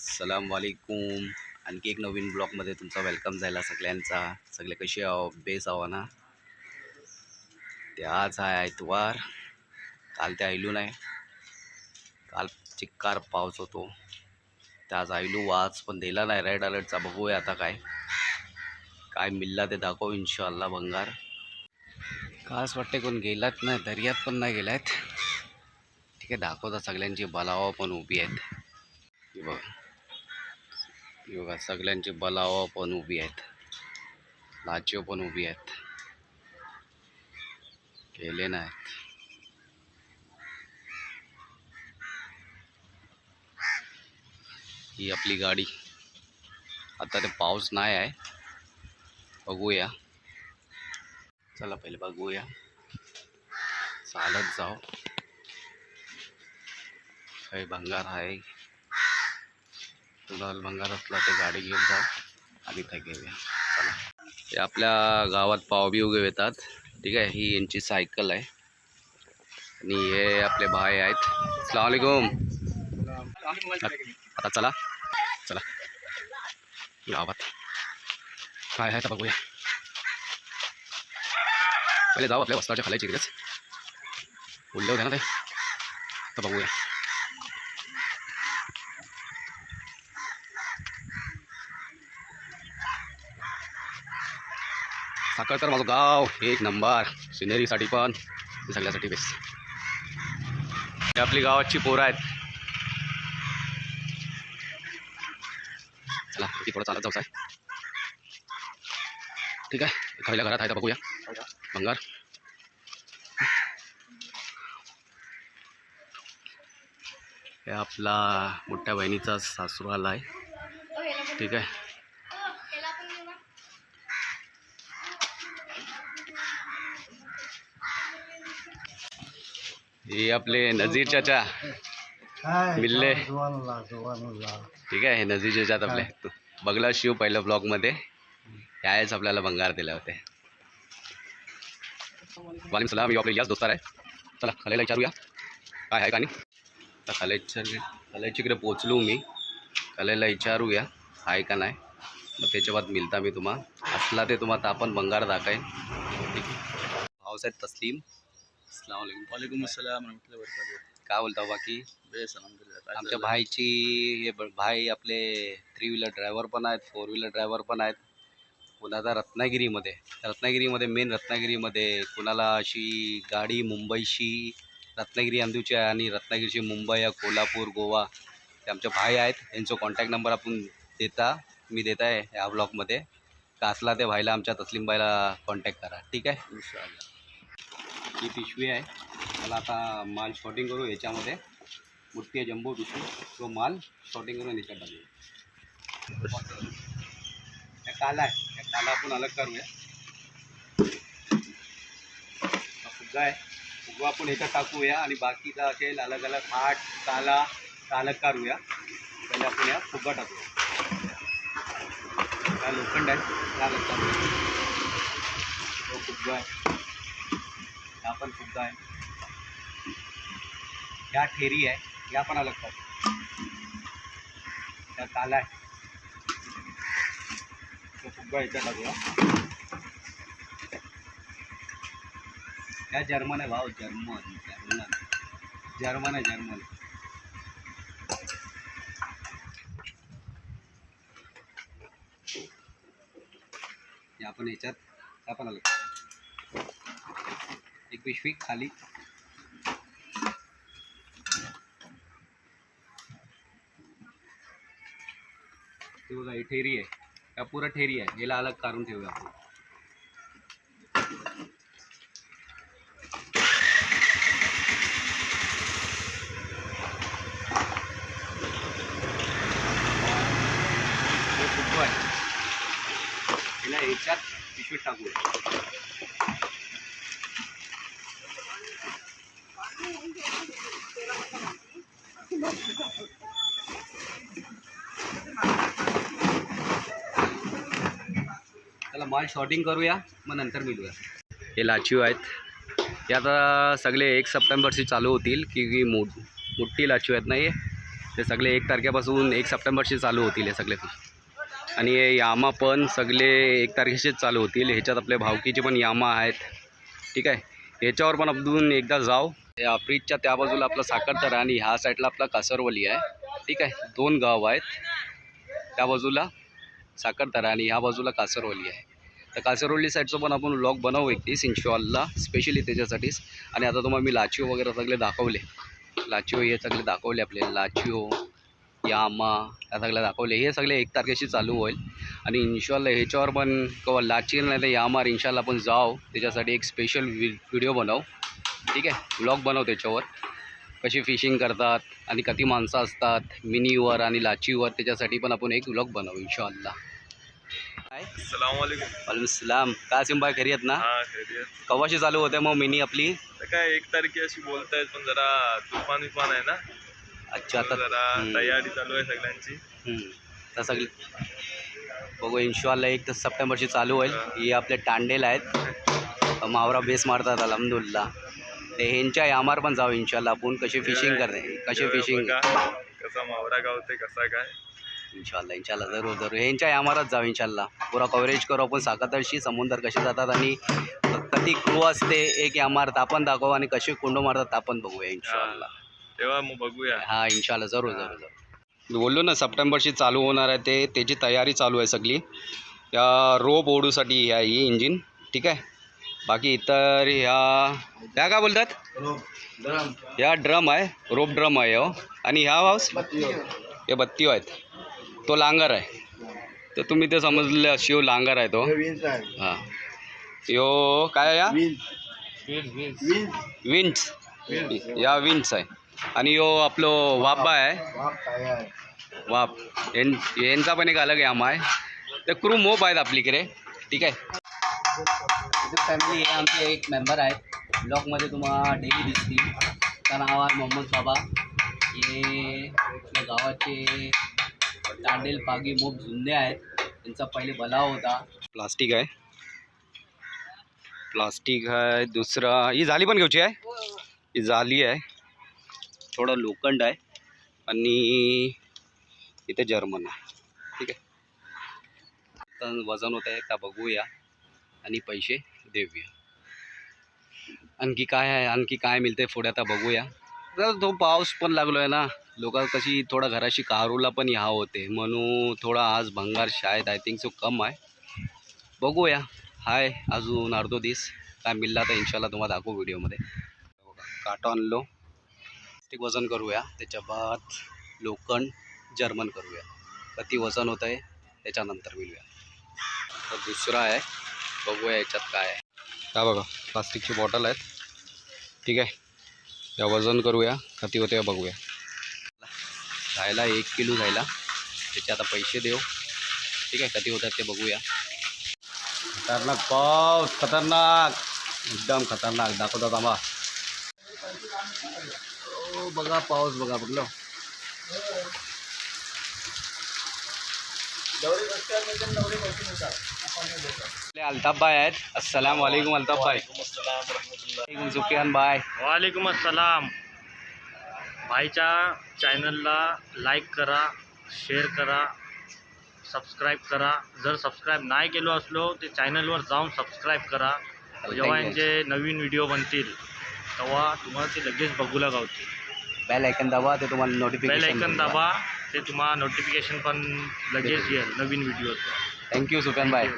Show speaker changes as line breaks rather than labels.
सलाम वालेकुम आणखी एक नवीन ब्लॉगमध्ये तुमचा वेलकम झाला सगळ्यांचा. सगळे कसे आहो? बेस आहो ना? ते आज आहे आयतवार. काल ते आयलू नाही काल चिक्कार पाऊस होतो. ते आज आयलू वाज पण दिला नाही. रेड अलर्टचा बघूया आता काय. काय मिळला ते दाखव इन्शाल्ला भंगार. खास वाटते कोण गेलात नाही दर्यात पण नाही गेलात ठीक आहे दाखवता सगळ्यांची बलावा पण उभी आहेत. बघ. बघा सगळ्यांचे बलावा पण उभी आहेत. लाचीव पण उभी आहेत. केले नाहीत. ही आपली गाडी. आता ते पाऊस नाही आहे. बघूया. चला पहिले बघूया. चालत जाऊ. काही भंगार आहे. लाल भंगार असला ते गाडी घेऊन जा आणि ते घेऊया. चला. हे आपल्या गावात पावबी उगे येतात. ठीक आहे ही यांची सायकल आहे. आणि हे आपले भाई आहेत. सलामकुम आता चला. चला. गावात. काय आहे तर बघूया. पहिले जाऊ आपल्या वस्त्राच्या खालायची तिकडेच उल्लेव द्या ना ते. तर बघूया. साखर तर माझं गाव एक नंबर. सिनेरीसाठी पण सगळ्यासाठी बेस्ट हे आपली गावाची पोरं आहेत. चला ती थोडं चालत जाऊच आहे ठीक आहे? खायला घरात आहे तर बघूया. भंगार हे आपला मोठ्या बहिणीचा सासुराला आहे. ठीक आहे? हे आपले नजीर चाचा. मिल्ले. ठीक आहे हे नजीर चाचा आपले. बघला शिव पहिल्या ब्लॉगमध्ये. यायच आपल्याला भंगार दिले होते. वालिम सलाम आपले याच दोस्तार आहे चला खाल्याला विचारूया. काय आहे का नाही आता खाल्याच्या खाल्याच्याकडे पोचलो मी. खाल्याला विचारूया आहे का नाही? मग त्याच्या बाद मिळता मी तुम्हा. असला ते तुम्हाला आपण भंगार आहे. भाऊसाहेब तस्लीम. वालेकुम काय बोलता बाकी?
बेस अल्हम्दुलिल्लाह. काय
आमच्या? भाईची हे ब- भाई आपले थ्री व्हीलर ड्रायव्हर पण आहेत फोर व्हीलर ड्रायव्हर पण आहेत. कुणाचा रत्नागिरीमध्ये. रत्नागिरीमध्ये मेन रत्नागिरीमध्ये कुणाला अशी गाडी मुंबईशी रत्नागिरी अंदूची आहे आणि रत्नागिरीची मुंबई या कोल्हापूर गोवा ते आमचे भाई आहेत. यांचा कॉन्टॅक्ट नंबर आपण देता मी देत आहे या ब्लॉगमध्ये का असला ते भाईला आमच्या तस्लीम बाईला कॉन्टॅक्ट करा. ठीक आहे? ही पिशवी आहे. मला आता माल शॉर्टिंग करू याच्यामध्ये. मोठी आहे जम्बो पिशवी. तो माल शॉर्टिंग करून याच्यात टाकूया. त्या काला आहे. त्या काला आपण अलग करूया. फुग्गा फुगा आहे. फुगा आपण याच्यात टाकूया आणि बाकीचा असेल अलग अलग हाट काला अलग काढूया पहिले आपण या फुगा टाकूया. हा लोखंड आहे. त्या काढूया तो फुगा आहे. ह्या पण सुद्धा आहे. ह्या ठेरी आहे ह्या पण अलग टाकू त्या काला आहे. तो फुगा ह्याच्यात टाकूया ह्या जर्मन आहे भाऊ जर्मन जर्मन. जर्मन आहे जर्मन. हे आपण याच्यात ह्या पण अलग. पिशवी खाली. ते बघा ही ठेरी आहे. या पुरा ठेरी आहे. याला अलग काढून ठेवूया आपण. आहे. याला याच्यात पिशवीत टाकूया. मॉल शॉर्टिंग करूया मग नंतर मिळूया. हे लाचीव आहेत. हे आता सगळे एक सप्टेंबरशी चालू होतील की की मो मोठी लाचीव आहेत नाही ते सगळे एक तारखेपासून एक सप्टेंबरशी चालू होतील हे सगळे. आणि हे यामा पण सगळे एक तारखेशीच चालू होतील. ह्याच्यात आपले भावकीचे पण यामा आहेत. ठीक आहे? ह्याच्यावर पण आपण एकदा जाऊ. या आफ्रिजच्या त्या बाजूला आपला साखरतरा आणि ह्या साईडला आपला कासरवली आहे. ठीक आहे? दोन गाव आहेत त्या बाजूला साखरतरा आणि ह्या बाजूला कासरवली आहे. तर कासरवली साईडचं पण आपण व्लॉग बनवू एक तीस इन्शॉल्ला स्पेशली त्याच्यासाठीच. आणि आता तुम्हाला मी लाचिओ वगैरे सगळे दाखवले. लाचिओ हे सगळे दाखवले आपले लाचिओ यामा या सगळ्या दाखवले. हे सगळे एक तारखेशी चालू होईल. आणि इन्शॉल्ला ह्याच्यावर पण किंवा लाची नाही तर यामार इन्शाल्ला आपण जाऊ. त्याच्यासाठी एक स्पेशल व्हिडिओ बनवू. ठीक आहे? व्लॉग बनव त्याच्यावर. कशी फिशिंग करतात आणि किती माणसं असतात मिनीवर आणि लाचीवर त्याच्यासाठी पण आपण एक व्लॉग बनवू इन्शॉलला सलाम. काय सिंबाई खरी आहेत ना?
हा खैरियत
कवाशी चालू होते मग मिनी आपली?
काय एक तारखे अशी बोलतायत पण जरा तुफान विफान आहे ना?
अच्छा
तर
आता
जरा. तयारी चालू आहे सगळ्यांची.
तर सगळी बघू इन्शॉल्ला एक तर सप्टेंबरची चालू होईल. ही. आपले टांडेल आहेत. मावरा बेस मारतात अलहमदुल्ला ते ह्यांच्या यामार पण जाऊ इन्शॉल्ला आपण कशी फिशिंग करते? कशी फिशिंग?
कसा मावरा गावते कसा काय.
इन्शॉल्ला इन्शॉल्ला जरूर जरूर. ह्यांच्या यामारच जाऊ इन्शॉल्ला पुरा कव्हरेज करू आपण. साकातळशी समुद्र कसे जातात आणि कधी क्रू असते एक यामार आपण दाखवू आणि कसे कुंडो मारतात आपण बघूया इन्शॉल्ला
तेव्हा मग बघूया.
हा इन्शाल्लाह जरूर जरूर जरूर. मी बोललो ना सप्टेंबरशी चालू होणार आहे ते त्याची तयारी चालू आहे सगळी. या रोप ओढूसाठी ह्या ही इंजिन ठीक आहे? बाकी इतर ह्या ह्या काय बोलतात? ह्या ड्रम. आहे रोप ड्रम आहे हो. आणि ह्या हाऊस हे. बत्ती आहेत. तो लांगर आहे. तर तुम्ही ते समजले शिव लांगर आहे तो. हां. यो काय या? विंच. या विंच आहे. आणि यो आपलो वापा आहे. वाप यां यांचा पण एक अलग यामा आहे. ते क्रू मोप आहेत आपलीकडे ठीक आहे. फॅमिली हे आमचे एक मेंबर आहेत. ब्लॉगमध्ये तुम्हाला डेली दिसतील. त्या नाव आहे मोहम्मद बाबा. हे गावाचे तांडेल पागी मोप जुने आहेत. त्यांचा पहिले बलाव होता. प्लास्टिक आहे. प्लास्टिक आहे. दुसरा ही झाली पण घेऊची आहे. ही झाली आहे. थोडं लोखंड आहे. आणि इथे जर्मन आहे. ठीक आहे. तर वजन होत आहे का बघूया. आणि पैसे देऊया. आणखी काय आहे? आणखी काय मिळते पुढे आता बघूया. तर तो पाऊस पण लागलो आहे ना. लोक कशी थोडा घराशी कारूला पण ह्या होते. म्हणून थोडा आज भंगार शाळेत आय थिंक सो कम आहे. बघूया. हाय अजून अर्धो दिस. काय मिळला तर इन्शाला तुम्हाला दाखवू व्हिडिओमध्ये. बघा काटा आणलो. प्लास्टिक वजन करूया. त्याच्या बाद लोखंड जर्मन करूया. कती वजन होतं आहे त्याच्यानंतर मिळूया. तर दुसरा आहे. बघूया याच्यात काय आहे. का बघा प्लास्टिकची बॉटल आहेत. ठीक आहे. या वजन करूया किती होते बघूया. जायला एक किलो जायला त्याचे आता पैसे देऊ. ठीक आहे किती होतात ते बघूया. खतरनाक पाऊस खतरनाक. एकदम खतरनाक. दाखवतात आम्हा हो, बघा पाऊस बघा बघलो. आपले अल्ताफ भाई आहेत अस्सलाम वालेकुम अल्ताफ भाई। वालेकुम सुफियान भाई।
वालेकुम अस्सलाम। भाईच्या चॅनलला लाईक करा शेअर करा सबस्क्राईब करा। जर सबस्क्राईब नाही केलो असलो ते चॅनलवर जाऊन सबस्क्राईब करा। जेव्हा यांचे नवीन व्हिडिओ बनतील तेव्हा तुम्हाला ते लगेच बघूला गावतील
बेल आयकन दाबा ते तुम्हाला
बेल
नोटिफिकेशन
ऐकन दाबा. ते तुम्हाला नोटिफिकेशन पण लगेच येईल नवीन व्हिडिओचं
थँक्यू सुफियान भाई.